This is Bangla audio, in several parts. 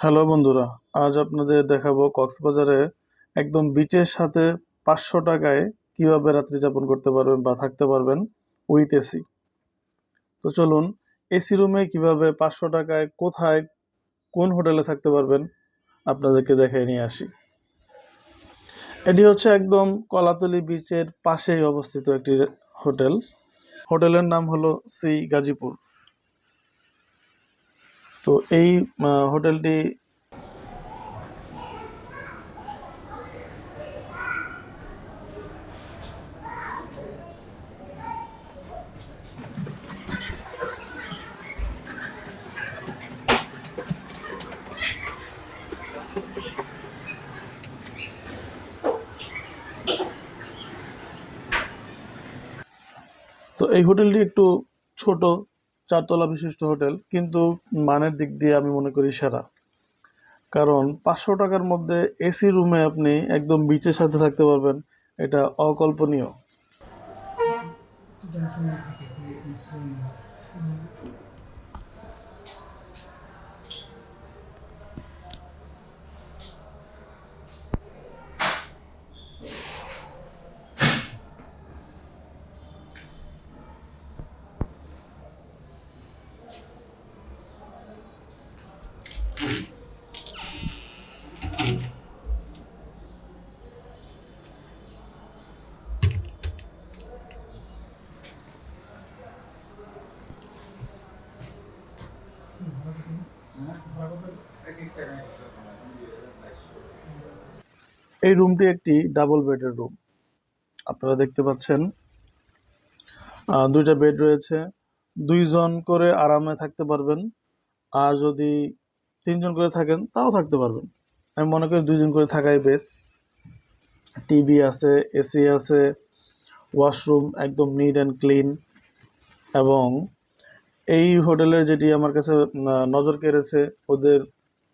হ্যালো বন্ধুরা, আজ আপনাদের দেখাবো কক্সবাজারে একদম বিচের সাথে পাঁচশো টাকায় কীভাবে রাত্রি যাপন করতে পারবেন বা থাকতে পারবেন উইথ এসি তো চলুন এসি রুমে কীভাবে পাঁচশো টাকায় কোথায়, কোন হোটেলে থাকতে পারবেন আপনাদেরকে দেখাই নিয়ে আসি। এটি হচ্ছে একদম কলাতলি বিচের পাশেই অবস্থিত একটি হোটেল। হোটেলের নাম হলো সি গাজীপুর। তো এই হোটেলটি তো এই হোটেলটি একটু ছোট। চারতলা বিশিষ্ট হোটেল, কিন্তু মানের দিক দিয়ে আমি মনে করি সেরা। কারণ পাঁচশো টাকার মধ্যে এসি রুমে আপনি একদম বিচের সাথে থাকতে পারবেন, এটা অকল্পনীয়। এই রুমটি একটি ডাবল বেডের রুম আপনারা দেখতে পাচ্ছেন দুইটা বেড রয়েছে। দুইজন করে আরামে থাকতে পারবেন, আর যদি তিনজন করে থাকেন, তাও থাকতে পারবেন। আমি মনে করি দুইজন করে থাকাই বেস্ট টিভি আছে এসি আছে ওয়াশরুম একদম নিট অ্যান্ড ক্লিন এবং এই হোটেলের যেটি আমার কাছে নজর কেড়েছে ওদের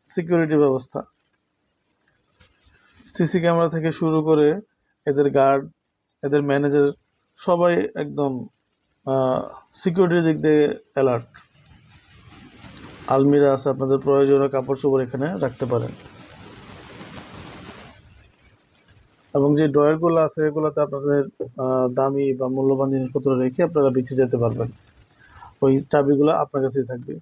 সিকিউরিটি ব্যবস্থা। সিসি ক্যামেরা থেকে শুরু করে এদের গার্ড এদের ম্যানেজার সবাই একদম সিকিউরিটির দিক দিয়ে অ্যালার্ট আলমিরা আছে আপনাদের প্রয়োজনীয় কাপড় চোপড় এখানে রাখতে পারেন। এবং যে ড্রয়ারগুলো আছে এগুলোতে আপনাদের দামি বা মূল্যবান জিনিসপত্র রেখে আপনারা বিচে যেতে পারবেন। ওই চাবিগুলো আপনার কাছেই থাকবে।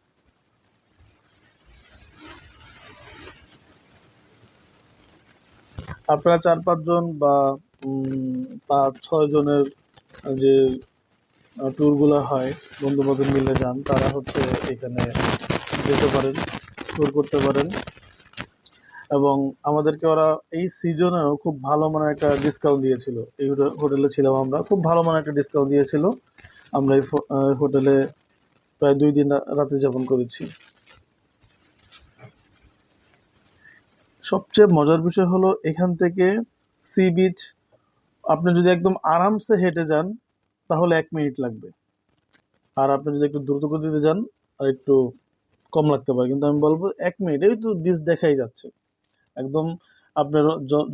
আপনারা চার পাঁচজন বা পাঁচ, ছয় জনের যে ট্যুরগুলো হয় বন্ধু বান্ধব মিলে যান, তারা হচ্ছে এখানে যেতে পারেন ট্যুর করতে পারেন। এবং আমাদেরকে ওরা এই সিজনেও খুব ভালো মানের একটা ডিসকাউন্ট দিয়েছিল। এই হোটেলে ছিলাম আমরা, খুব ভালো মানের একটা ডিসকাউন্ট দিয়েছিল। আমরা এই হোটেলে প্রায় দুই দিন রাতে যাপন করেছি। সবচেয়ে মজার বিষয় হলো এখান থেকে সি বিচ আপনি যদি একদম আরামসে হেঁটে যান, তাহলে এক মিনিট লাগবে। আর আপনি যদি একটু দ্রুত গতিতে যান, আর একটু কম লাগতে পারে। কিন্তু আমি বলব, এক মিনিট, এই তো বিচ দেখাই যাচ্ছে। একদম আপনার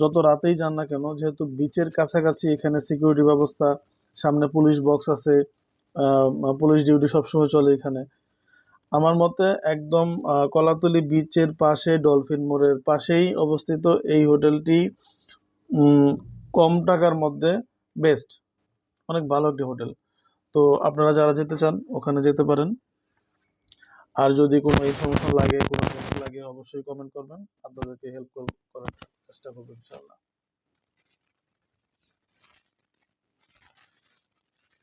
যত রাতেই যান না কেন, যেহেতু বিচের কাছাকাছি এখানে সিকিউরিটি ব্যবস্থা, সামনে পুলিশ বক্স আছে পুলিশ ডিউটি সবসময় চলে এখানে। আমার মতে একদম কলাতলি বিচের পাশে ডলফিন মোড়ের পাশেই অবস্থিত এই হোটেলটি কম টাকার মধ্যে বেস্ট অনেক ভালো একটি হোটেল তো আপনারা যারা যেতে চান, ওখানে যেতে পারেন। আর যদি কোনো ইনফরমেশন লাগে, কোনো লাগে, অবশ্যই কমেন্ট করবেন। আপনাদেরকে হেল্প করার চেষ্টা করব, ইনশাআল্লাহ।